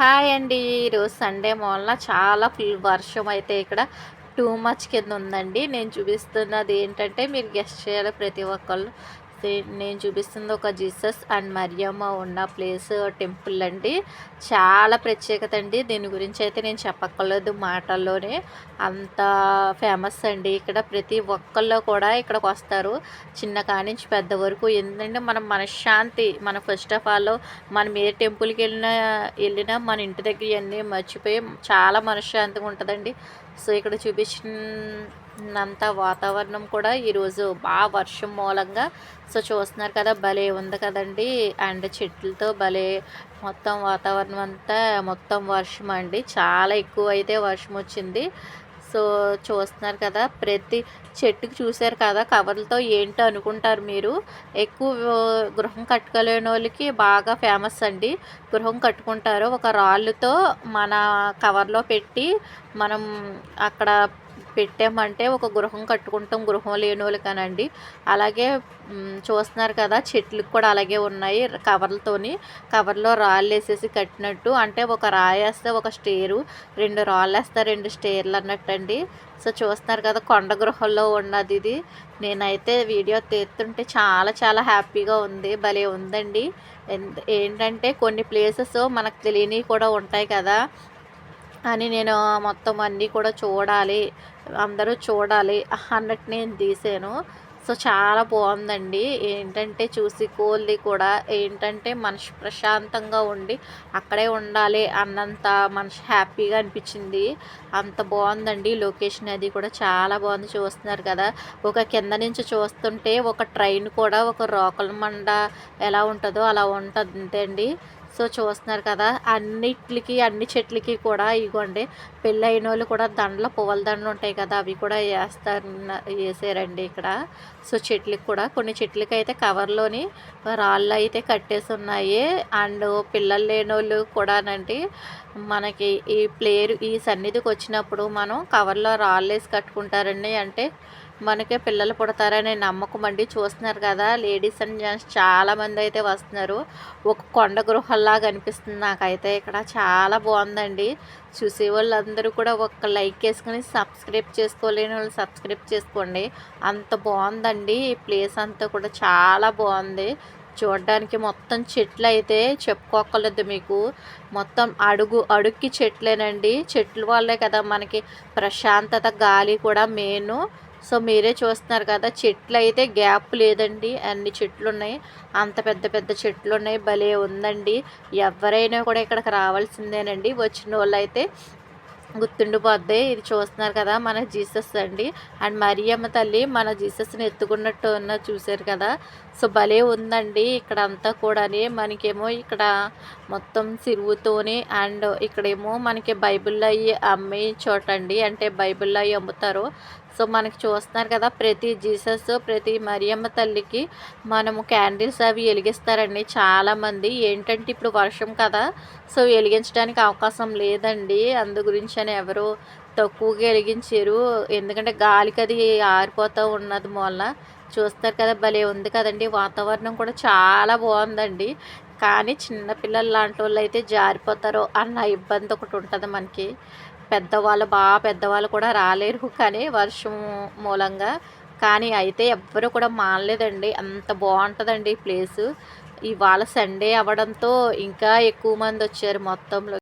Hi అండి. ఈరోజు Sunday మూలన చాలా ఫుల్ వర్షం అయితే ఇక్కడ టూ మచ్ కింద ఉందండి. నేను చూపిస్తున్నది ఏంటంటే మీరు గెస్ట్ చేయాలి ప్రతి ఒక్కళ్ళు. చూస్తే నేను చూపిస్తుంది ఒక జీసస్ అండ్ మరియమ్మ ఉన్న ప్లేస్ టెంపుల్ అండి. చాలా ప్రత్యేకత అండి. దీని గురించి అయితే నేను చెప్పక్కర్లేదు మాటల్లోనే. అంత ఫేమస్ అండి. ఇక్కడ ప్రతి ఒక్కళ్ళు కూడా ఇక్కడికి వస్తారు. చిన్న కానించి పెద్ద వరకు. ఎందుకంటే మనం మనశ్శాంతి మన ఫస్ట్ ఆఫ్ ఆల్ మనం ఏ టెంపుల్కి వెళ్ళినా వెళ్ళినా మన ఇంటి దగ్గర ఇవన్నీ మర్చిపోయి చాలా మనశ్శాంతిగా ఉంటుందండి. సో ఇక్కడ చూపించిన అంతా వాతావరణం కూడా ఈరోజు బాగా వర్షం మూలంగా. సో చూస్తున్నారు కదా భలే ఉంది కదండి. అండ్ చెట్లతో భలే మొత్తం వాతావరణం అంతా మొత్తం వర్షం అండి. చాలా ఎక్కువ అయితే వర్షం వచ్చింది. సో చూస్తున్నారు కదా ప్రతి చెట్టుకి చూశారు కదా కవర్లతో ఏంటో అనుకుంటారు మీరు. ఎక్కువ గృహం కట్టుకోలేని వాళ్ళకి బాగా ఫేమస్ అండి. గృహం కట్టుకుంటారు. ఒక రాళ్ళతో మన కవర్లో పెట్టి మనం అక్కడ పెట్టామంటే ఒక గృహం కట్టుకుంటాం గృహం లేని వాళ్ళకనండి. అలాగే చూస్తున్నారు కదా చెట్లకు కూడా అలాగే ఉన్నాయి కవర్లతోని. కవర్లో రాళ్ళు వేసేసి కట్టినట్టు. అంటే ఒక రాయి వేస్తే ఒక స్టేరు రెండు రాళ్ళు వేస్తే రెండు స్టేర్లు అన్నట్టండి. సో చూస్తున్నారు కదా కొండ గృహంలో ఉన్నది ఇది. నేనైతే వీడియో తీస్తుంటే చాలా చాలా హ్యాపీగా ఉంది భలే ఉందండి. ఏంటంటే కొన్ని ప్లేసెస్ మనకు తెలియనివి కూడా ఉంటాయి కదా. అని నేను మొత్తం అన్నీ కూడా చూడాలి అందరూ చూడాలి అన్నట్టు నేను తీసాను. సో చాలా బాగుందండి. ఏంటంటే చూసి కోల్ది కూడా ఏంటంటే మనసు ప్రశాంతంగా ఉండి అక్కడే ఉండాలి అన్నంత మనసు హ్యాపీగా అనిపించింది. అంత బాగుందండి లొకేషన్ అది కూడా. చాలా బాగుంది చూస్తున్నారు కదా. ఒక కింద నుంచి చూస్తుంటే ఒక ట్రైన్ కూడా ఒక రోకల మండ ఎలా ఉంటుందో అలా ఉంటుంది అండి సో చూస్తున్నారు కదా అన్నిటికి అన్ని చెట్లకి కూడా ఇగోండి పెళ్ళైన వాళ్ళు కూడా దండలు పువ్వుల దండలు ఉంటాయి కదా అవి కూడా వేస్తారు వేసారండి ఇక్కడ. సో చెట్లకి కూడా కొన్ని చెట్లకి అయితే కవర్లోని రాళ్ళు అయితే కట్టేసి ఉన్నాయి. అండ్ పిల్లలు లేని వాళ్ళు కూడానండి మనకి ఈ ప్లేయర్ ఈ సన్నిధికి వచ్చినప్పుడు మనం కవర్లో రాళ్ళు వేసి కట్టుకుంటారండి. అంటే మనకే పిల్లలు పుడతారనే నమ్మకం అండి. చూస్తున్నారు కదా లేడీస్ అండ్ జెంట్స్ చాలామంది అయితే వస్తున్నారు. ఒక కొండ గృహంలాగా అనిపిస్తుంది నాకైతే. ఇక్కడ చాలా బాగుందండి. చూసే వాళ్ళందరూ కూడా ఒక లైక్ వేసుకొని సబ్స్క్రైబ్ చేసుకోలేని వాళ్ళు సబ్స్క్రైబ్ చేసుకోండి. అంత బాగుందండి. ఈ ప్లేస్ అంతా కూడా చాలా బాగుంది. చూడడానికి మొత్తం చెట్లు అయితే చెప్పుకోకలేదు మీకు. మొత్తం అడుగు అడుక్కి చెట్లేనండి. చెట్లు వల్లే కదా మనకి ప్రశాంతత గాలి కూడా మెయిన్. సో మీరే చూస్తున్నారు కదా చెట్లు అయితే గ్యాప్ లేదండి. అన్ని చెట్లు ఉన్నాయి అంత పెద్ద పెద్ద చెట్లు ఉన్నాయి భలే ఉందండి. ఎవరైనా కూడా ఇక్కడికి రావాల్సిందేనండి. వచ్చిన వాళ్ళు అయితే గుర్తుండిపోద్ది. ఇది చూస్తున్నారు కదా మన జీసస్ అండి. అండ్ మరియమ్మ తల్లి మన జీసస్ని ఎత్తుకున్నట్టు ఉన్న చూశారు కదా. సో భలే ఉందండి ఇక్కడ అంతా కూడాని. మనకేమో ఇక్కడ మొత్తం సిరువుతోని అండ్ ఇక్కడేమో మనకి బైబిల్లో అవి అమ్మే చోట అండి అంటే బైబిల్లో అవి అమ్ముతారు. సో మనకి చూస్తున్నారు కదా ప్రతి జీసస్ ప్రతి మరియమ్మ తల్లికి మనము క్యాండిల్స్ అవి వెలిగిస్తారండి చాలామంది. ఏంటంటే ఇప్పుడు వర్షం కదా సో వెలిగించడానికి అవకాశం లేదండి. అందు గురించి అని ఎవరు తక్కువగా వెలిగించారు. ఎందుకంటే గాలికి అది ఆరిపోతూ ఉన్నది మూలన. చూస్తారు కదా భలే ఉంది కదండి వాతావరణం కూడా చాలా బాగుందండి. కానీ చిన్నపిల్లలు లాంటి వాళ్ళు అయితే జారిపోతారో అన్న ఇబ్బంది ఒకటి ఉంటుంది మనకి. పెద్దవాళ్ళు బాగా పెద్దవాళ్ళు కూడా రాలేరు కానీ వర్షం మూలంగా. కానీ అయితే ఎవ్వరు కూడా మానలేదండి. అంత బాగుంటుందండి ఈ ప్లేసు. ఇవాళ సండే అవ్వడంతో ఇంకా ఎక్కువ మంది వచ్చారు మొత్తంలో.